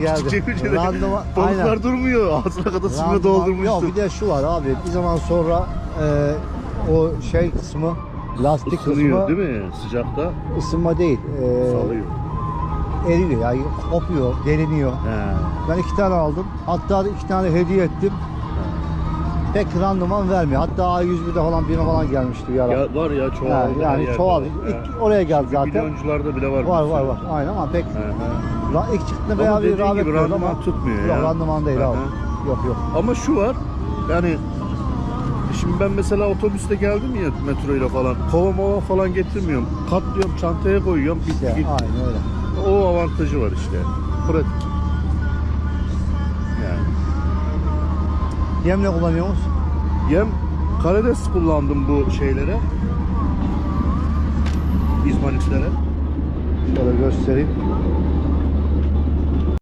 geldi. Cebircide Randıman, balıklar aynen. durmuyor. Ağzına kadar Randıman- doldurmuşsun. Yok bir de şu var abi. Bir zaman sonra e, o şey kısmı lastik Isınıyor kısmı değil mi? Sıcakta ısınma değil. E, salıyor. eriyor yani kopuyor, deliniyor. He. Ben iki tane aldım. Hatta iki tane hediye ettim. Pek randıman vermiyor. Hatta A101'de falan birine falan gelmişti bir ara. Ya var ya çoğaldı. yani her yani yerde çoğaldı. var. İlk oraya geldi zaten. Milyoncularda bile var. Var var var. Aynen ama pek. Ra- ilk çıktığında bayağı bir rağbet gibi randıman ama tutmuyor yok ya. randıman değil Hı abi. hı. Yok yok. Ama şu var. Yani şimdi ben mesela otobüste geldim ya metroyla falan. Kova mova falan getirmiyorum. Katlıyorum çantaya koyuyorum. Bitti İşte, gitti. aynen öyle. O avantajı var işte. Pratik. Yem ne kullanıyorsunuz? Yem karides kullandım bu şeylere. İzmanitlere. Şöyle göstereyim.